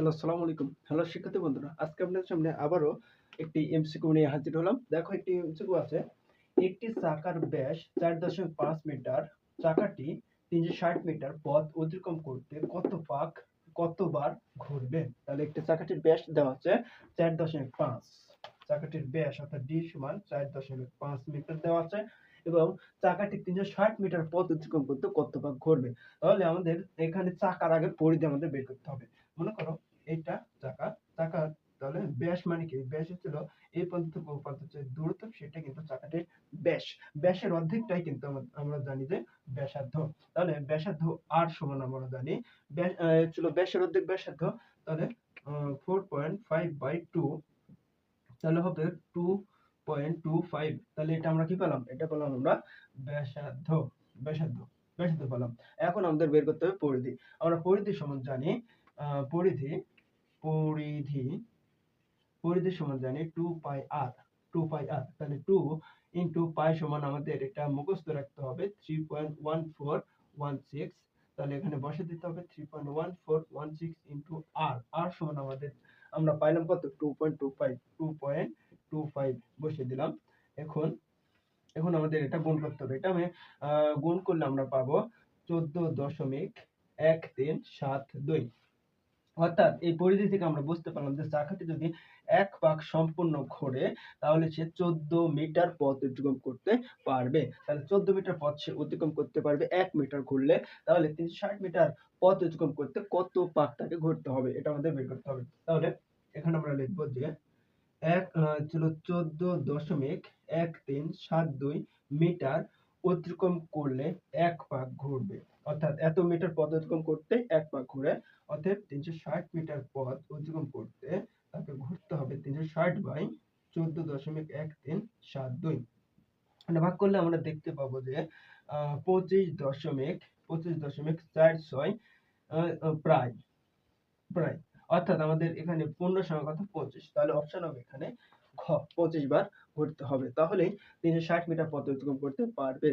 Hello, আসসালামু আলাইকুম। Hello, শিক্ষার্থী বন্ধুরা, আজকে আপনাদের সামনে আবারও একটি এমসিকিউ নিয়ে হাজির হলাম। দেখো, একটি এমসিকিউ আছে। একটি চাকার ব্যাস চার দশমিক পাঁচ মিটার, চাকাটি তিনশো ষাট মিটার, পথ অতিক্রম করতে কত পাক কতবার ঘুরবে? তাহলে একটি চাকাটির ব্যাস দেওয়া আছে চার দশমিক পাঁচ। চাকাটির ব্যাস অর্থাৎ ডি সমান চার দশমিক পাঁচ মিটার দেওয়া আছে এবং চাকাটি তিনশো ষাট মিটার পথ অতিক্রম করতে কত পাক ঘুরবে? তাহলে আমাদের এখানে চাকার আগে পরিধি আমাদের বের করতে হবে। মনে করো এইটা চাকা চাকা তাহলে ব্যাস মানে কি? ব্যাস হচ্ছিল এই থেকে ওই যে দূরত্ব, সেটা কিন্তু চাকাটির ব্যাস। ব্যাসের অর্ধেকটাই কিন্তু আমরা- জানি যে ব্যাসার্ধ। তাহলে ব্যাসার্ধ আর সমান আমরা জানি। ছিল ব্যাসের অর্ধেক ব্যাসার্ধ, তাহলে four point five by two তাহলে হবে টু পয়েন্ট টু ফাইভ তাহলে এটা আমরা কি পেলাম? এটা পেলাম আমরা ব্যাসার্ধ ব্যাসার্ধ ব্যাসার্ধ পেলাম। এখন আমাদের বের করতে হবে পরিধি। আমরা পরিধি সমান জানি পরিধি পরিধি পরিধি সমান জানি টু পাই আর টু পাই আর তাহলে টু ইন্টু পাই সমান আমাদের এটা মুখস্থ রাখতে হবে three point one four one six তাহলে এখানে বসে দিতে হবে three point one four one six into r r সমান আমাদের, আমরা পাইলাম কত? Two point two five two point two five বসে দিলাম। এখন এখন আমাদের এটা গুণ করতে হবে। এটা আমি গুণ করলে আমরা পাবো চোদ্দ দশমিক এক তিন সাত দুই। অর্থাৎ এই পরিধি থেকে আমরা বুঝতে পারলাম যে চাকাটি যদি এক পাক সম্পূর্ণ ঘোরে, তাহলে সে চোদ্দ মিটার পথ অতিক্রম করতে পারবে। তাহলে চোদ্দ মিটার পথ সে অতিক্রম করতে পারবে, এক মিটার ঘুরলে। তাহলে তিনশো ষাট মিটার পথ অতিক্রম করতে কত পাক তাকে ঘুরতে হবে, এটা আমাদের বের করতে হবে। তাহলে এখানে আমরা লিখব যে এক ছিল চোদ্দ দশমিক এক তিন সাত দুই মিটার অতিক্রম করলে এক পাক ঘুরবে। অর্থাৎ এত মিটার পথ অতিক্রম করতে এক পাক ঘুরে, অতএব তিনশো ষাট মিটার পথ অতিক্রম করতে তাকে ঘুরতে হবে তিনশো ষাট বাই চোদ্দ দশমিক এক তিন সাত দুই। মানে ভাগ করলে আমরা দেখতে পাবো যে পঁচিশ দশমিক পঁচিশ দশমিক চার ছয় প্রায় প্রায়। অর্থাৎ আমাদের এখানে পূর্ণ সংখ্যা কত? পঁচিশ। তাহলে অপশন হবে এখানে ঘ, পঁচিশ বার ঘুরতে হবে। তাহলেই তিনশো ষাট মিটার পথ অতিক্রম করতে পারবে।